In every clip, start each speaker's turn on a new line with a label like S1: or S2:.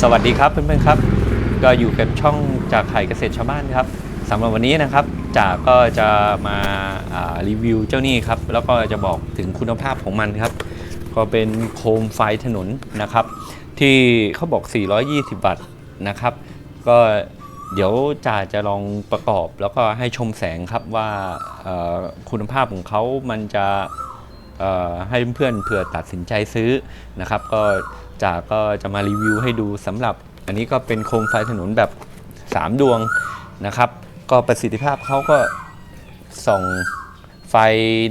S1: สวัสดีครับเพื่อนๆครับ ก็อยู่กับช่องจากไข่เกษตรชาวบ้านครับสำหรับวันนี้นะครับจากก็จะมาารีวิวเจ้านี่ครับ แล้วก็จะบอกถึงคุณภาพของมันครับ ก็เป็นโคมไฟถนนนะครับ ที่เขาบอก 420 วัตต์นะครับ ก็เดี๋ยวจ่าจะลองประกอบแล้วก็ให้ชมแสงครับว่าคุณภาพของเขามันจะเอ่อให้เพื่อนเผื่อตัดสินใจซื้อนะครับ ก็ จาก็จะมารีวิวให้ดูสำหรับ อันนี้ก็เป็นโคมไฟถนนแบบ 3 ดวงนะครับ ก็ประสิทธิภาพเขาก็ส่องไฟ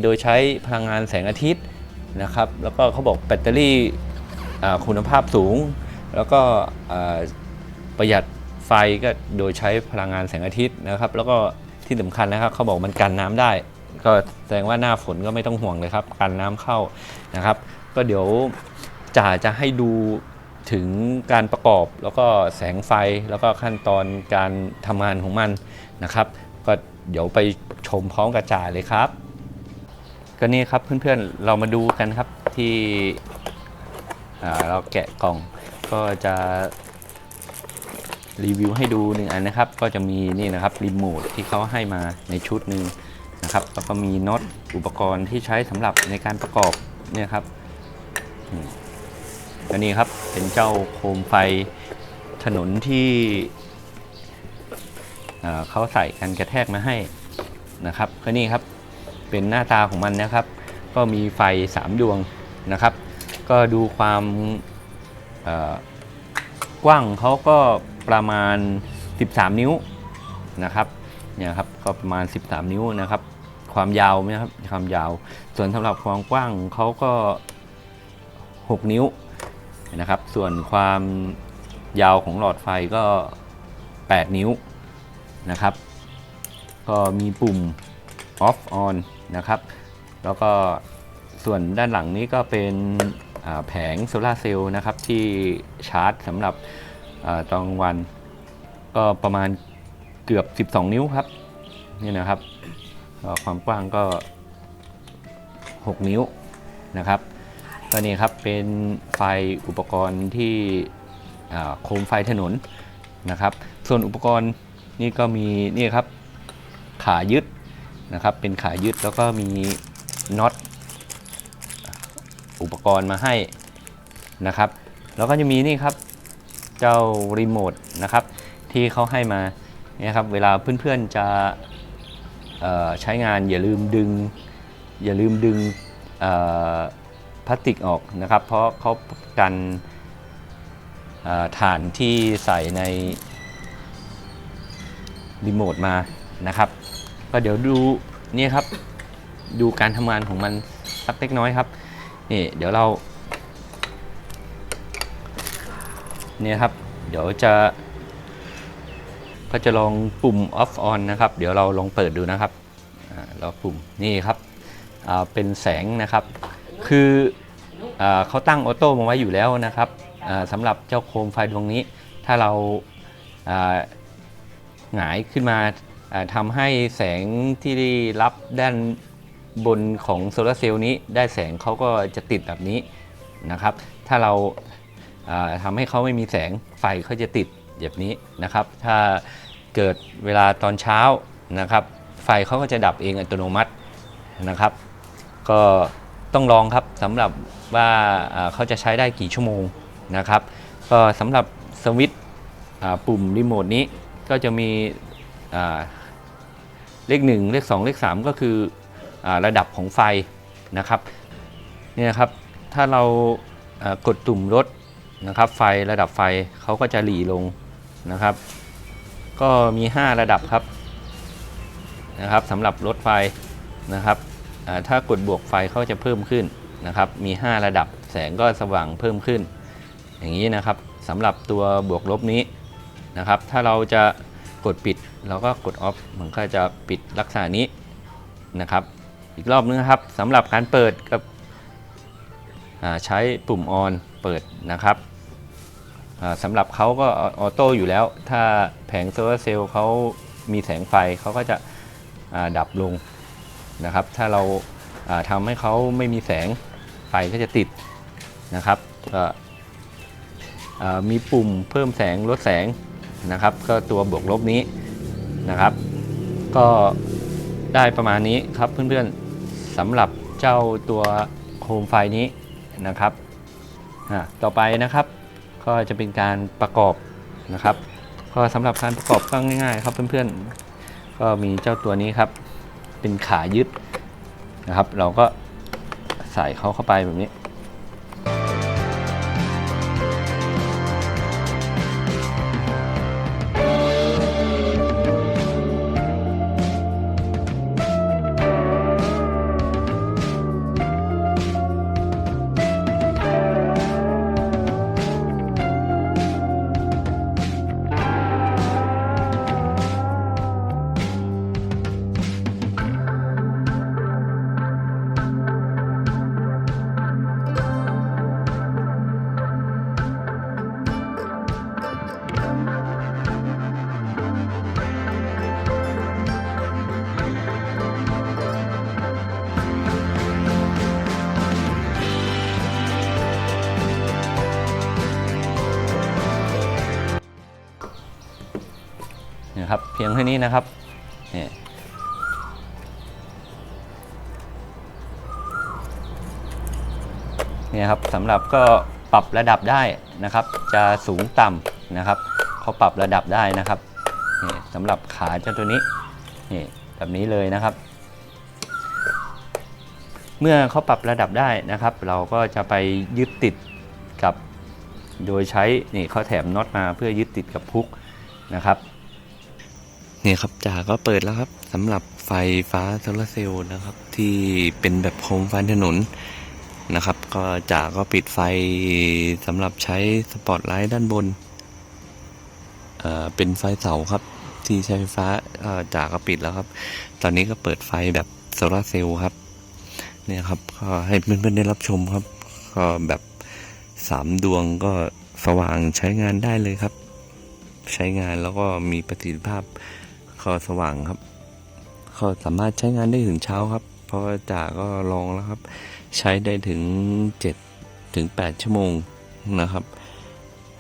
S1: โดยใช้พลังงานแสงอาทิตย์นะครับ แล้วก็เขาบอกแบตเตอรี่คุณภาพสูง แล้วก็ประหยัดไฟก็โดยใช้พลังงานแสงอาทิตย์นะครับ แล้วก็ที่สำคัญนะครับเขาบอกมันกันน้ำได้ ก็แสดงว่าหน้าฝนก็ไม่ต้องห่วงเลยครับกันน้ำเข้านะครับ ก็เดี๋ยว จ่าจะให้ดูถึงการประกอบแล้วก็แสงไฟแล้วก็ขั้นตอนการทำงานของมันนะครับ ก็เดี๋ยวไปชมพร้อมกับจ่าเลยครับ ก็นี่ครับเพื่อนๆเรามาดูกันครับที่เราแกะกล่องก็จะรีวิวให้ดูหนึ่งอันนะครับ ก็จะมีนี่นะครับรีโมทที่เขาให้มาในชุดหนึ่งนะครับแล้วก็มีน็อตอุปกรณ์ที่ใช้สำหรับในการประกอบเนี่ยครับ อืมก็นี่ครับเป็นเจ้าโคมไฟถนนที่เขาใส่กันกระแทกมาให้นะครับก็นี่ครับเป็นหน้าตาของมันนะครับ ก็มีไฟ 3 ดวงนะครับ ก็ดูความกว้างเขาก็ประมาณ 13 นิ้วนะครับเนี่ยครับก็ประมาณ 13 นิ้วนะครับ ความยาวนะครับความยาว ส่วนสำหรับความกว้างเขาก็ 6 นิ้ว นะครับ ส่วนความยาวของหลอดไฟก็ 8 นิ้วนะครับ ก็มีปุ่ม off on นะครับ แล้วก็ส่วนด้านหลังนี้ก็เป็นแผงโซลาเซลล์นะครับ ที่ชาร์จสำหรับตอนกลางวัน ก็ประมาณเกือบ 12 นิ้วครับ นี่นะครับ ความกว้างก็ 6 นิ้วนะครับ ก็นี่ครับเป็นไฟอุปกรณ์ที่โคมไฟถนนนะครับ ส่วนอุปกรณ์นี่ก็มีนี่ครับขายึดนะครับ เป็นขายึดแล้วก็มีน็อตอุปกรณ์มาให้นะครับ แล้วก็จะมีนี่ครับเจ้ารีโมทนะครับที่เขาให้มาเนี่ยครับเวลาเพื่อนๆจะใช้งานอย่าลืมดึง อย่าลืมดึง ลาสติกออกนะครับ เพราะเขากันฐานที่ใส่ในรีโมทมานะครับ ก็เดี๋ยวดูนี่ครับดูการทำงานของมันสักเล็กน้อยครับนี่เดี๋ยวเราเนี่ยครับ เดี๋ยวจะ ก็จะลองปุ่ม off on นะครับ เดี๋ยวเราลองเปิดดูนะครับเราปุ่มนี่ครับเป็นแสงนะครับ คือ เขาตั้งออโต้มาไว้อยู่แล้วนะครับสำหรับเจ้าโคมไฟดวงนี้ ถ้าเราหงายขึ้นมาอ่าทำให้แสงที่รับด้านบนของโซลาร์เซลล์นี้ได้แสงเขาก็จะติดแบบนี้นะครับ ถ้าเราทำาให้เขาไม่มีแสงไฟเขาจะติดแบบนี้นะครับ ถ้าเกิดเวลาตอนเช้านะครับ ไฟเขาก็จะดับเองอัตโนมัตินะครับ ก็ต้องลองครับสำหรับ ว่าเขาจะใช้ได้กี่ชั่วโมงนะครับก็สำหรับสวิตปุ่มรีโมทนี้ก็จะมีอ่าเลข 1 เลข 2 เลข 3 ก็คืออระดับของไฟนะครับเนี่ยนะครับถ้าเรากดตุ่มลดนะครับไฟระดับไฟเขาก็จะหลีลงนะครับ ก็มี 5 ระดับครับนะครับสำหรับลดไฟนะครับถ้ากดบวกไฟเขาจะเพิ่มขึ้น นะครับมี 5 ระดับแสงก็สว่างเพิ่มขึ้น อย่างนี้นะครับสำหรับตัวบวกลบนี้นะครับ ถ้าเราจะกดปิดเราก็กดออฟมันก็จะปิดลักษณะนี้นะครับ อีกรอบนึงครับสำหรับการเปิดกับใช้ปุ่มออนเปิดนะครับสำหรับเขาก็ออโต้อยู่แล้ว ถ้าแผงโซลาร์เซลล์เขามีแสงไฟเขาก็จะดับลงนะครับ ถ้าเราทำให้เขาไม่มีแสง ไฟก็จะติดนะครับก็มีปุ่มเพิ่มแสงลดแสงนะครับ ก็ตัวบวกลบนี้นะครับ ก็ได้ประมาณนี้ครับเพื่อนๆสำหรับเจ้าตัวโคมไฟนี้นะครับอะต่อไปนะครับ ก็จะเป็นการประกอบนะครับ ก็สำหรับการประกอบก็ง่ายๆ ครับเพื่อนๆก็มีเจ้าตัวนี้ครับ เป็นขายึดนะครับ เราก็ ใส่เขาเข้าไปแบบนี้ พียงเท่านี้นะครับนี่เนี่ยครับสำหรับก็ปรับระดับได้นะครับ จะสูงต่ำนะครับเขาปรับระดับได้นะครับนี่สำหรับขาเจ้าตัวนี้นี่แบบนี้เลยนะครับ เมื่อเขาปรับระดับได้นะครับ เราก็จะไปยึดติดกับโดยใช้นี่เขาแถมน็อตมาเพื่อยึดติดกับพุกนะครับ
S2: เนี่ยครับจ่าก็เปิดแล้วครับสำหรับไฟฟ้าโซลาเซลล์นะครับ ที่เป็นแบบโคมไฟถนนนะครับ ก็จ่าก็ปิดไฟสำหรับใช้สปอตไลท์ด้านบนเอ่อเป็นไฟเสาครับที่ใช้ไฟฟ้าจ่าก็ปิดแล้วครับ ตอนนี้ก็เปิดไฟแบบโซลาเซลล์ครับเนี่ยครับก็ให้เพื่อนๆได้รับชมครับ ก็แบบสามดวงก็สว่างใช้งานได้เลยครับ ใช้งานแล้วก็มีประสิทธิภาพ ก็สว่างครับก็สามารถใช้งานได้ถึงเช้าครับ เพราะว่าจ่าก็ลองแล้วครับ ใช้ได้ถึง7ถึง8ชั่วโมงนะครับ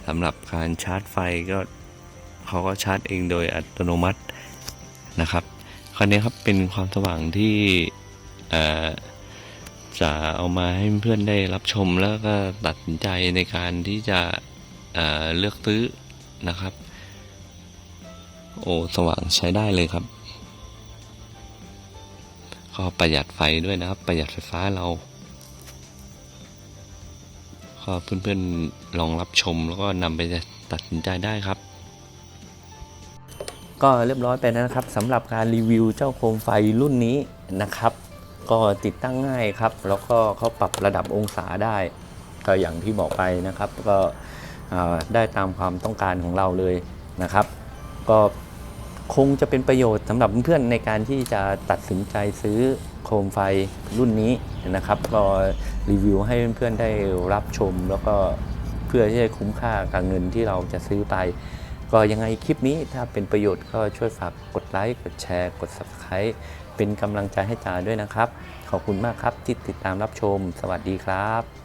S2: สำหรับการชาร์จไฟก็เขาก็ชาร์จเองโดยอัตโนมัตินะครับคราวนี้ครับเป็นความสว่างที่จะเอามาให้เพื่อนได้รับชมแล้วก็ตัดสินใจในการที่จะเเลือกซื้อนะครับ โอ้สว่างใช้ได้เลยครับ ก็ประหยัดไฟด้วยนะครับ ประหยัดไฟฟ้าเราก็เพื่อนๆลองรับชมแล้วก็นำไปตัดสินใจได้ครับ
S1: ก็เรียบร้อยไปแล้วนะครับสำหรับการรีวิวเจ้าโคมไฟรุ่นนี้นะครับ ก็ติดตั้งง่ายครับ แล้วก็เขาปรับระดับองศาได้ ก็อย่างที่บอกไปนะครับ ก็ได้ตามความต้องการของเราเลยนะครับ ก็ คงจะเป็นประโยชน์สำหรับเพื่อนๆในการที่จะตัดสินใจซื้อโคมไฟรุ่นนี้นะครับ ก็รีวิวให้เพื่อนๆได้รับชม แล้วก็เพื่อที่จะคุ้มค่ากับเงินที่เราจะซื้อไป ก็ยังไงคลิปนี้ถ้าเป็นประโยชน์ก็ช่วยฝากกดไลค์ กดแชร์ กด Subscribe เป็นกำลังใจให้จาด้วยนะครับ ขอบคุณมากครับที่ติดตามรับชม สวัสดีครับ